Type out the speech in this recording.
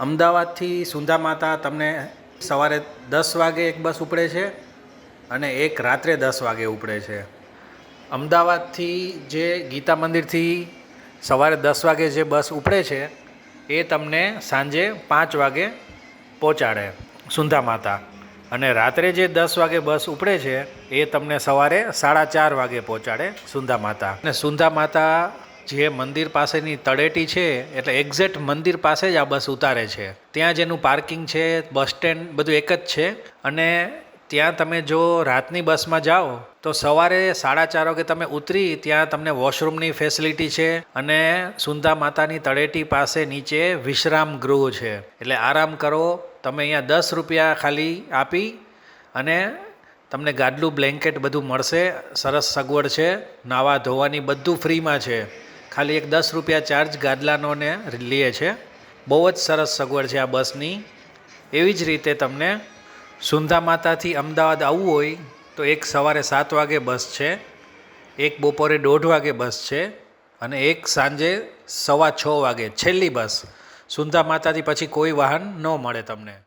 અમદાવાદથી સુંધા માતા તમને સવારે દસ વાગે એક બસ ઉપડે છે અને એક રાત્રે દસ વાગે ઉપડે છે. અમદાવાદથી જે ગીતા મંદિરથી સવારે દસ વાગે જે બસ ઉપડે છે, એ તમને સાંજે પાંચ વાગે પહોંચાડે સુંધા માતા. અને રાત્રે જે દસ વાગે બસ ઉપડે છે, એ તમને સવારે સાડા ચાર વાગે પહોંચાડે સુંધા માતા. અને સુંધા માતા જે મંદિર પાસેની તળેટી છે, એટલે એક્ઝેક્ટ મંદિર પાસે જ આ બસ ઉતારે છે. ત્યાં જેનું પાર્કિંગ છે બસ સ્ટેન્ડ બધું એક જ છે. અને ત્યાં તમે જો રાતની બસમાં જાઓ, તો સવારે સાડા ચાર વાગે તમે ઉતરી, ત્યાં તમને વોશરૂમની ફેસિલિટી છે અને સુંદા માતાની તળેટી પાસે નીચે વિશ્રામ ગૃહ છે. એટલે આરામ કરો, તમે અહીંયા દસ રૂપિયા ખાલી આપી અને તમને ગાદલું બ્લેન્કેટ બધું મળશે, સરસ સગવડ છે, નાવા ધોવાની બધું ફ્રીમાં છે. ખાલી એક દસ રૂપિયા ચાર્જ ગાદલાનોને લે છે. બહુ જ સરસ સગવડ છે આ બસની. એવી જ રીતે તમને સુંધા માતાથી અમદાવાદ આવવું હોય તો એક સવારે સાત વાગે બસ છે, એક બપોરે દોઢ વાગે બસ છે અને એક સાંજે સવા છ વાગે છેલ્લી બસ. સુંધા માતાથી પછી કોઈ વાહન ન મળે તમને.